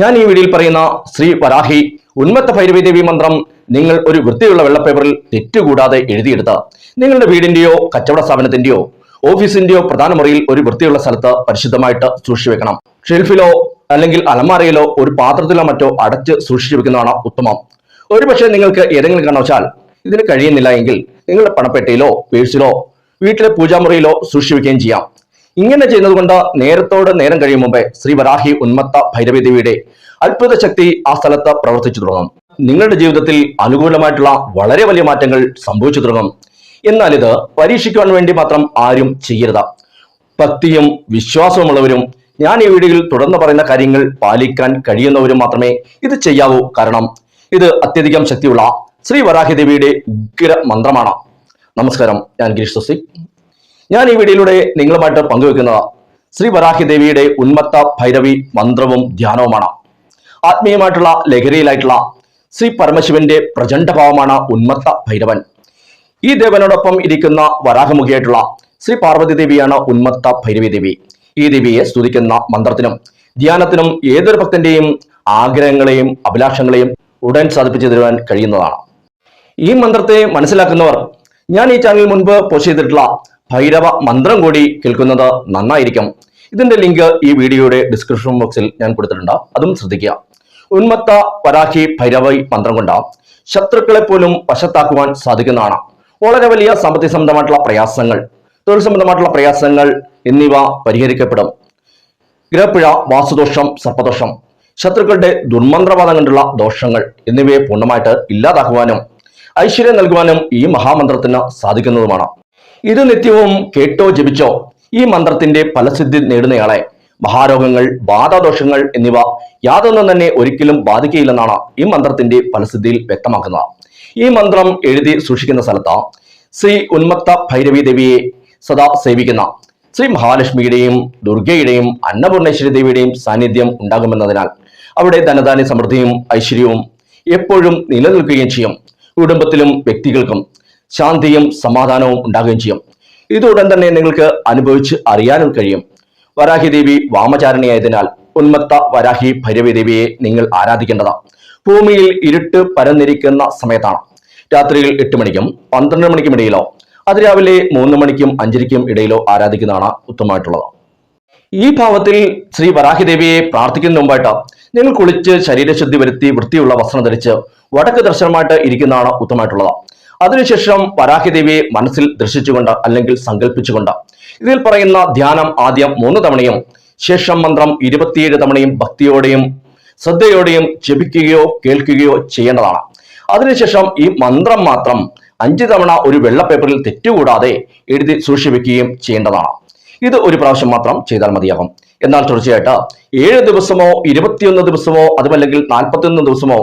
ഞാൻ ഈ വീഡിയോയിൽ പറയുന്ന ശ്രീ വരാഹി ഉന്മത്ത ഭൈരവി ദേവി മന്ത്രം നിങ്ങൾ ഒരു വൃത്തിയുള്ള വെള്ളപ്പേപ്പറിൽ തെറ്റുകൂടാതെ എഴുതിയെടുത്ത് നിങ്ങളുടെ വീടിന്റെയോ കച്ചവട സ്ഥാപനത്തിന്റെയോ ഓഫീസിന്റെയോ പ്രധാന മുറിയിൽ ഒരു വൃത്തിയുള്ള സ്ഥലത്ത് പരിശുദ്ധമായിട്ട് സൂക്ഷിച്ചു വെക്കണം ഷെൽഫിലോ അല്ലെങ്കിൽ അലമാരയിലോ ഒരു പാത്രത്തിലോ മറ്റോ അടച്ച് സൂക്ഷിച്ചു വെക്കുന്നതാണ് ഉത്തമം ഒരുപക്ഷെ നിങ്ങൾക്ക് ഏതെങ്കിലും കാരണവശാൽ ഇതിന് കഴിയുന്നില്ല എങ്കിൽ നിങ്ങളുടെ പണപ്പെട്ടിയിലോ പേഴ്സിലോ വീട്ടിലെ പൂജാമുറിയിലോ സൂക്ഷിച്ചു വെക്കുകയും ചെയ്യാം ഇങ്ങനെ ചെയ്യുന്നത് കൊണ്ട് നേരത്തോട് നേരം കഴിയും മുമ്പേ ശ്രീ വരാഹി ഉന്മത്ത ഭൈരവദേവിയുടെ അത്ഭുത ശക്തി ആ സ്ഥലത്ത് പ്രവർത്തിച്ചു തുടങ്ങും നിങ്ങളുടെ ജീവിതത്തിൽ അനുകൂലമായിട്ടുള്ള വളരെ വലിയ മാറ്റങ്ങൾ സംഭവിച്ചു തുടങ്ങും എന്നാൽ ഇത് പരീക്ഷിക്കുവാൻ വേണ്ടി മാത്രം ആരും ചെയ്യരുത് ഭക്തിയും വിശ്വാസവുമുള്ളവരും ഞാൻ ഈ വീഡിയോയിൽ തുടർന്ന് പറയുന്ന കാര്യങ്ങൾ പാലിക്കാൻ കഴിയുന്നവരും മാത്രമേ ഇത് ചെയ്യാവൂ കാരണം ഇത് അത്യധികം ശക്തിയുള്ള ശ്രീ വരാഹിദേവിയുടെ ഉഗ്ര മന്ത്രമാണ് നമസ്കാരം ഞാൻ ഗിരീഷ് സ്വസ്തി ഞാൻ ഈ വീഡിയോയിലൂടെ നിങ്ങളുമായിട്ട് പങ്കുവെക്കുന്നത് ശ്രീ വരാഹി ദേവിയുടെ ഉന്മത്ത ഭൈരവി മന്ത്രവും ധ്യാനവുമാണ് ആത്മീയമായിട്ടുള്ള ലഹരിയിലായിട്ടുള്ള ശ്രീ പരമശിവന്റെ പ്രചണ്ഡഭാവമാണ് ഉന്മത്ത ഭൈരവൻ ഈ ദേവനോടൊപ്പം ഇരിക്കുന്ന വരാഹമുഖിയായിട്ടുള്ള ശ്രീ പാർവതി ദേവിയാണ് ഉന്മത്ത ഭൈരവി ദേവി ഈ ദേവിയെ സ്തുതിക്കുന്ന മന്ത്രത്തിനും ധ്യാനത്തിനും ഏതൊരു ഭക്തന്റെയും ആഗ്രഹങ്ങളെയും അഭിലാഷങ്ങളെയും ഉടൻ സാധിപ്പിച്ചു തരുവാൻ കഴിയുന്നതാണ് ഈ മന്ത്രത്തെ മനസ്സിലാക്കുന്നവർ ഞാൻ ഈ ചാനൽ മുൻപ് പോസ്റ്റ് ചെയ്തിട്ടുള്ള ഭൈരവ മന്ത്രം കൂടി കേൾക്കുന്നത് നന്നായിരിക്കും ഇതിന്റെ ലിങ്ക് ഈ വീഡിയോയുടെ ഡിസ്ക്രിപ്ഷൻ ബോക്സിൽ ഞാൻ കൊടുത്തിട്ടുണ്ട് അതും ശ്രദ്ധിക്കുക ഉന്മത്ത വരാഹി ഭൈരവി മന്ത്രം കൊണ്ട് ശത്രുക്കളെ പോലും വശത്താക്കുവാൻ സാധിക്കുന്നതാണ് വളരെ വലിയ സാമ്പത്തിക സംബന്ധമായിട്ടുള്ള പ്രയാസങ്ങൾ തൊഴിൽ സംബന്ധമായിട്ടുള്ള പ്രയാസങ്ങൾ എന്നിവ പരിഹരിക്കപ്പെടും ഗ്രഹപ്പുഴ വാസുദോഷം സർപ്പദോഷം ശത്രുക്കളുടെ ദുർമന്ത്രവാദം കൊണ്ടുള്ള ദോഷങ്ങൾ എന്നിവയെ പൂർണ്ണമായിട്ട് ഇല്ലാതാക്കുവാനും ഐശ്വര്യം നൽകുവാനും ഈ മഹാമന്ത്രത്തിന് സാധിക്കുന്നതുമാണ് ഇത് നിത്യവും കേട്ടോ ജപിച്ചോ ഈ മന്ത്രത്തിന്റെ ഫലസിദ്ധി നേടുന്നയാളെ മഹാരോഗങ്ങൾ ബാധാദോഷങ്ങൾ എന്നിവ യാതൊന്നും തന്നെ ഒരിക്കലും ബാധിക്കുകയില്ലെന്നാണ് ഈ മന്ത്രത്തിന്റെ ഫലസിദ്ധിയിൽ വ്യക്തമാക്കുന്നത് ഈ മന്ത്രം എഴുതി സൂക്ഷിക്കുന്ന സ്ഥലത്ത് ശ്രീ ഉന്മക്ത ഭൈരവി ദേവിയെ സദാ സേവിക്കുന്ന ശ്രീ മഹാലക്ഷ്മിയുടെയും ദുർഗയുടെയും അന്നപൂർണേശ്വരി ദേവിയുടെയും സാന്നിധ്യം ഉണ്ടാകുമെന്നതിനാൽ അവിടെ ധനധാന്യ സമൃദ്ധിയും ഐശ്വര്യവും എപ്പോഴും നിലനിൽക്കുകയും ചെയ്യും കുടുംബത്തിലും വ്യക്തികൾക്കും ശാന്തിയും സമാധാനവും ഉണ്ടാകുകയും ചെയ്യും ഇത് ഉടൻ തന്നെ നിങ്ങൾക്ക് അനുഭവിച്ച് അറിയാനും കഴിയും വരാഹി ദേവി വാമചാരണിയായതിനാൽ ഉന്മത്ത വരാഹി ഭൈരവി ദേവിയെ നിങ്ങൾ ആരാധിക്കേണ്ടതാണ് ഭൂമിയിൽ ഇരുട്ട് പരന്നിരിക്കുന്ന സമയത്താണ് രാത്രിയിൽ എട്ട് മണിക്കും പന്ത്രണ്ട് മണിക്കും ഇടയിലോ അതിരാവിലെ മൂന്ന് മണിക്കും അഞ്ചരയ്ക്കും ഇടയിലോ ആരാധിക്കുന്നതാണ് ഉത്തമമായിട്ടുള്ളത് ഈ ഭാവത്തിൽ ശ്രീ വരാഹിദേവിയെ പ്രാർത്ഥിക്കുന്ന മുമ്പായിട്ട് നിങ്ങൾ കുളിച്ച് ശരീരശുദ്ധി വരുത്തി വൃത്തിയുള്ള വസ്ത്രം ധരിച്ച് വടക്ക് ദർശനമായിട്ട് ഇരിക്കുന്നതാണ് ഉത്തമമായിട്ടുള്ളത് അതിനുശേഷം വരാഹിദേവിയെ മനസ്സിൽ ദർശിച്ചുകൊണ്ട് അല്ലെങ്കിൽ സങ്കല്പിച്ചുകൊണ്ട് ഇതിൽ പറയുന്ന ധ്യാനം ആദ്യം മൂന്ന് തവണയും ശേഷം മന്ത്രം ഇരുപത്തിയേഴ് തവണയും ഭക്തിയോടെയും ശ്രദ്ധയോടെയും ജപിക്കുകയോ കേൾക്കുകയോ ചെയ്യേണ്ടതാണ് അതിനുശേഷം ഈ മന്ത്രം മാത്രം അഞ്ച് തവണ ഒരു വെള്ള പേപ്പറിൽ തെറ്റുകൂടാതെ എഴുതി സൂക്ഷിപ്പിക്കുകയും ചെയ്യേണ്ടതാണ് ഇത് ഒരു പ്രാവശ്യം മാത്രം ചെയ്താൽ മതിയാകും എന്നാൽ തീർച്ചയായിട്ട് ഏഴ് ദിവസമോ ഇരുപത്തിയൊന്ന് ദിവസമോ അതുമല്ലെങ്കിൽ നാൽപ്പത്തിയൊന്ന് ദിവസമോ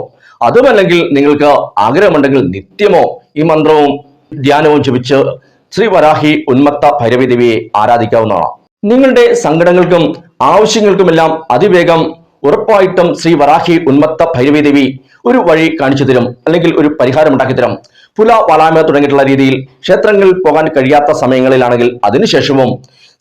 അതുമല്ലെങ്കിൽ നിങ്ങൾക്ക് ആഗ്രഹമുണ്ടെങ്കിൽ നിത്യമോ ഈ മന്ത്രവും ധ്യാനവും ജപിച്ച് ശ്രീ വരാഹി ഉന്മത്ത ഭൈരവിദേവിയെ ആരാധിക്കാവുന്നതാണ് നിങ്ങളുടെ സങ്കടങ്ങൾക്കും ആവശ്യങ്ങൾക്കുമെല്ലാം അതിവേഗം ഉറപ്പായിട്ടും ശ്രീ വരാഹി ഉന്മത്ത ഭൈരവിദേവി ഒരു വഴി കാണിച്ചു തരും അല്ലെങ്കിൽ ഒരു പരിഹാരം ഉണ്ടാക്കി തരും പുല വളാമ തുടങ്ങിയിട്ടുള്ള രീതിയിൽ ക്ഷേത്രങ്ങളിൽ പോകാൻ കഴിയാത്ത സമയങ്ങളിലാണെങ്കിൽ അതിനുശേഷവും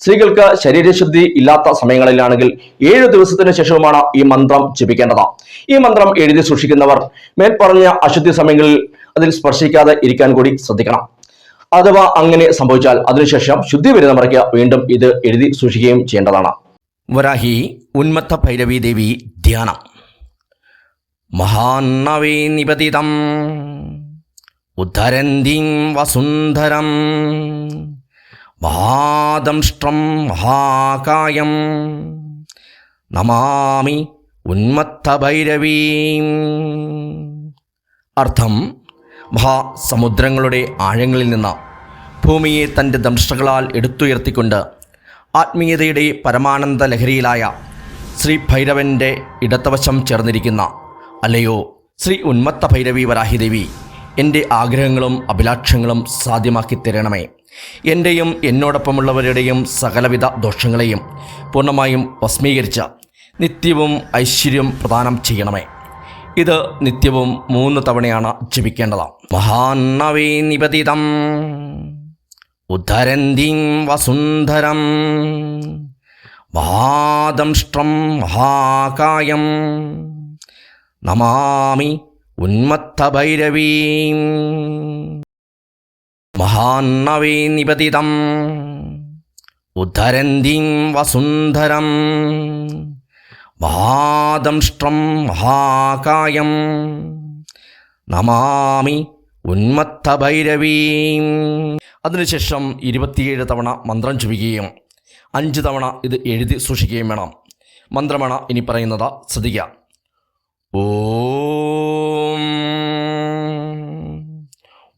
സ്ത്രീകൾക്ക് ശരീരശുദ്ധി ഇല്ലാത്ത സമയങ്ങളിലാണെങ്കിൽ ഏഴു ദിവസത്തിന് ശേഷവുമാണ് ഈ മന്ത്രം ജപിക്കേണ്ടത് ഈ മന്ത്രം എഴുതി സൂക്ഷിക്കുന്നവർ മേൽപ്പറഞ്ഞ അശുദ്ധി സമയങ്ങളിൽ അതിൽ സ്പർശിക്കാതെ ഇരിക്കാൻ കൂടി ശ്രദ്ധിക്കണം അഥവാ അങ്ങനെ സംഭവിച്ചാൽ അതിനുശേഷം ശുദ്ധി വരുന്ന മുറയ്ക്ക് വീണ്ടും ഇത് എഴുതി സൂക്ഷിക്കുകയും ചെയ്യേണ്ടതാണ് വരാഹി ഉന്മത്ത ഭൈരവി ദേവി ധ്യാനം മഹാന്നവേ നിപതിതം ഉദ്ധരന്തിം വസുന്ധരം മഹാ ദംഷ്ട്രം മഹാകായം നമാമി ഉന്മത്തഭൈരവീം അർത്ഥം മഹാസമുദ്രങ്ങളുടെ ആഴങ്ങളിൽ നിന്ന് ഭൂമിയെ തൻ്റെ ദംഷ്ടകളാൽ എടുത്തുയർത്തിക്കൊണ്ട് ആത്മീയതയുടെ പരമാനന്ദ ലഹരിയിലായ ശ്രീ ഭൈരവൻ്റെ ഇടത്തവശം ചേർന്നിരിക്കുന്ന അല്ലയോ ശ്രീ ഉന്മത്ത ഭൈരവി വരാഹിദേവി എൻ്റെ ആഗ്രഹങ്ങളും അഭിലാഷങ്ങളും സാധ്യമാക്കി തരണമേ എൻ്റെയും എന്നോടൊപ്പമുള്ളവരുടെയും സകലവിധ ദോഷങ്ങളെയും പൂർണ്ണമായും ഭസ്മീകരിച്ച നിത്യവും ഐശ്വര്യം പ്രദാനം ചെയ്യണമേ ഇത് നിത്യവും മൂന്ന് തവണയാണ് ജപിക്കേണ്ടത് മഹാന്നവേ നിപതിതം ഉദ്ധരന്തീം വസുന്ധരം മഹാദംഷ്ട്രം മഹാകായം നമാമി ഉന്മത്തഭൈരവീം മഹാന്നവേ നിപതിതം ഉദ്ധരന്തീം വസുന്ധരം മഹാദംഷ്ട്രം മഹാകായം നമാമി ഉന്മത്തഭൈരവീം അതിനുശേഷം ഇരുപത്തിയേഴ് തവണ മന്ത്രം ചുവിക്കുകയും അഞ്ച് തവണ ഇത് എഴുതി സൂക്ഷിക്കുകയും വേണം മന്ത്രമാണ് ഇനി പറയുന്നത് ശ്രദ്ധിക്കുക ഓം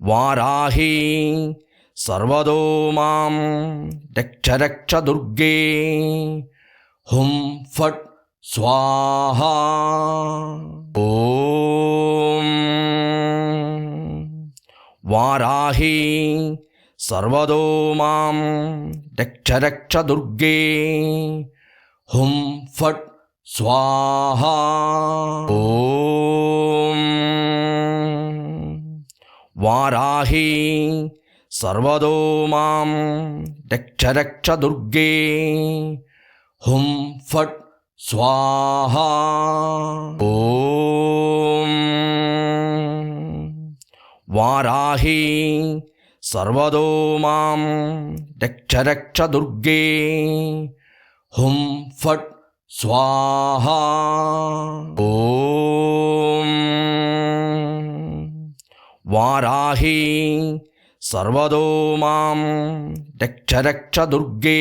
வாராகி சர்வதோ மாம் ரக்ஷ ரக்ஷ துர்கே ஹும் ஃபட் ஸ்வாஹா ஓம் வாராகி சர்வதோ மாம் ரக்ஷ ரக்ஷ ஹும் ஃபட் स्वाहा ॐ वाराहि सर्वदो मां दुर्गे हुं फट् स्वाहा ओ वाराहि सर्वदो मां दुर्गे हुं फट् स्वाहा வாராகி சர்வதோ மாம் ரக்ஷ ரக்ஷ துர்கே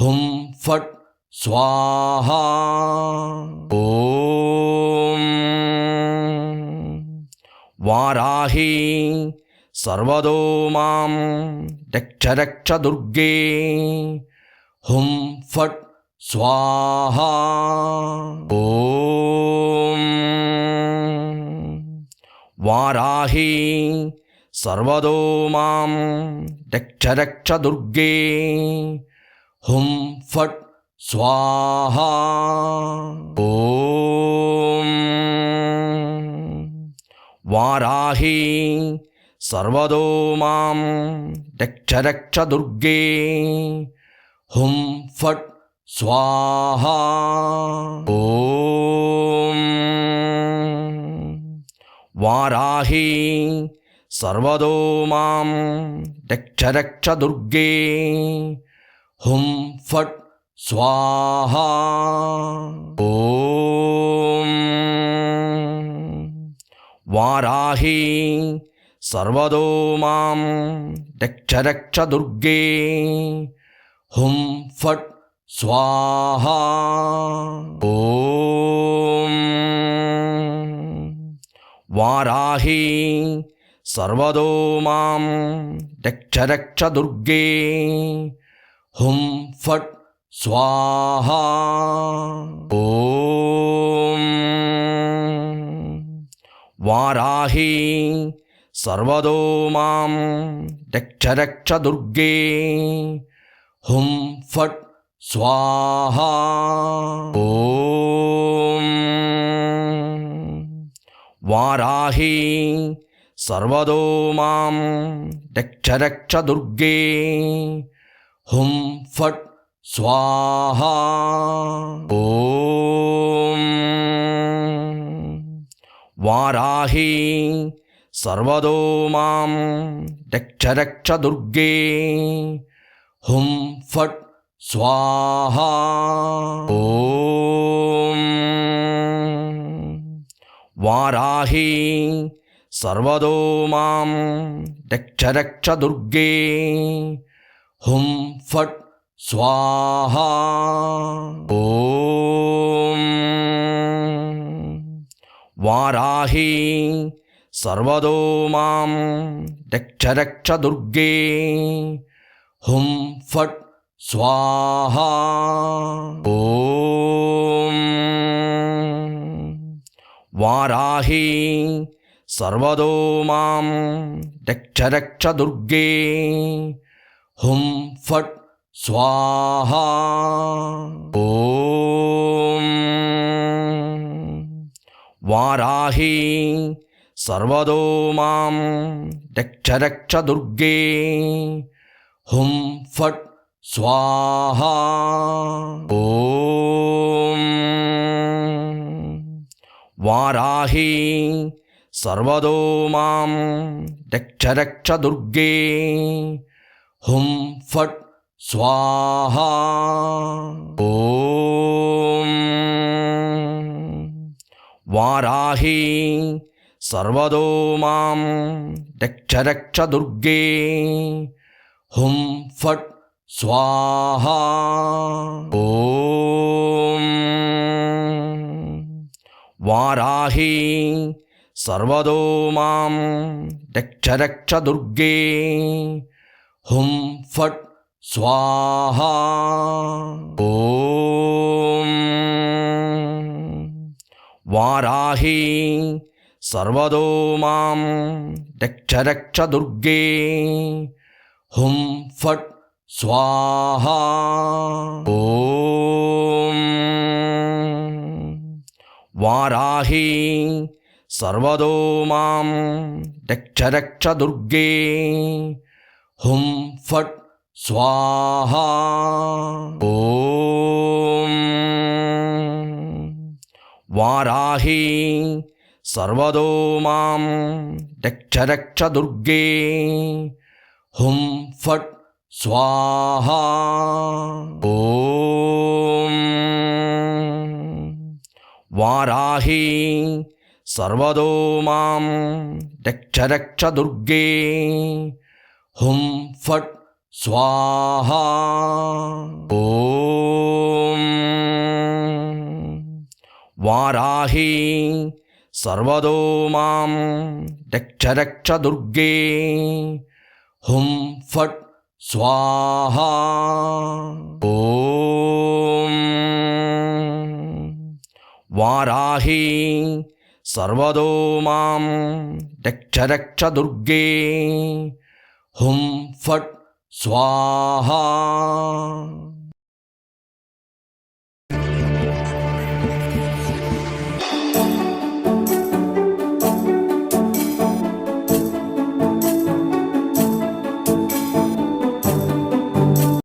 ஹும் ஃபட் ஸ்வாஹா ஓம் வாராகி சர்வதோ மாம் ரக்ஷ ரக்ஷ ஹும் ஃபட் स्वाहा ॐ வாராகி சர்வதோ மாம் ரக்ஷ ரக்ஷ துர்கே ஹும் ஃபட் ஸ்வாஹா ஓம் வாராகி சர்வதோ மாம் ரக்ஷ ரக்ஷ ஹும் ஃபட் स्वाहा ॐ வாராகி சர்வதோ மாம் ரக்ஷ ரக்ஷ துர்கே ஹும் ஃபட் ஸ்வாஹா ஓம் வாராகி சர்வதோ மாம் ரக்ஷ ரக்ஷ ஹும் ஃபட் स्वाहा ॐ வாராகி சர்வதோ மாம் ரக்ஷ ரக்ஷ துர்கே ஹும் ஃபட் ஸ்வாஹா ஓம் வாராகி சர்வதோ மாம் ரக்ஷ ரக்ஷ ஹும் ஃபட் ஸ்வாஹா ஓ வாராகி சர்வதோ மாம் ரக்ஷ ரக்ஷ துர்கே ஹும் ஃபட் ஸ்வாஹா ஓம் வாராகி சர்வதோ மாம் ரக்ஷ ஹும் ஃபட் स्वाहा ॐ வாராகி சர்வதோ மாம் ரக்ஷ ரக்ஷ துர்கே ஹும் ஃபட் ஸ்வாஹா ஓம் வாராகி சர்வதோ மாம் ரக்ஷ ரக்ஷ ஹும் ஃபட் स्वाहा ॐ வாராகி சர்வதோ மாம் ரக்ஷ ரக்ஷ துர்கே ஹும் ஃபட் ஸ்வாஹா ஓம் வாராகி சர்வதோ மாம் ரக்ஷ ரக்ஷ துர்கே ஹும் ஃபட் स्वाहा ॐ வாராகி சர்வதோ மாம் ரக்ஷ ரக்ஷ துர்கே ஹும் ஃபட் ஸ்வாஹா ஓம் வாராகி சர்வதோ மாம் ரக்ஷ ரக்ஷ ஹும் ஃபட் ஸ்வாஹா ஓ வாராகி சர்வதோ மாம் ரக்ஷ ரக்ஷ துர்கே ஹும் ஃபட் ஸ்வாஹா ஓம் வாராகி சர்வதோ மாம் ரக்ஷ ரக்ஷ ஹும் ஃபட் स्वाहा ॐ வாராகி சர்வதோ மாம் ரக்ஷ ரக்ஷ துர்கே ஹும் ஃபட் ஸ்வாஹா ஓம் வாராகி சர்வதோ மாம் ரக்ஷ ரக்ஷ ஹும் ஃபட் स्वाहा ॐ வாராகி சர்வதோ மாம் ரக்ஷ ரக்ஷ துர்கே ஹும் ஃபட் ஸ்வாஹா ஓம் வாராகி சர்வதோ மாம் ரக்ஷ ரக்ஷ ஹும் ஃபட் स्वाहा ॐ வாராகி சர்வதோ மாம் ரக்ஷ ரக்ஷ துர்கே ஹும் ஃபட் ஸ்வாஹா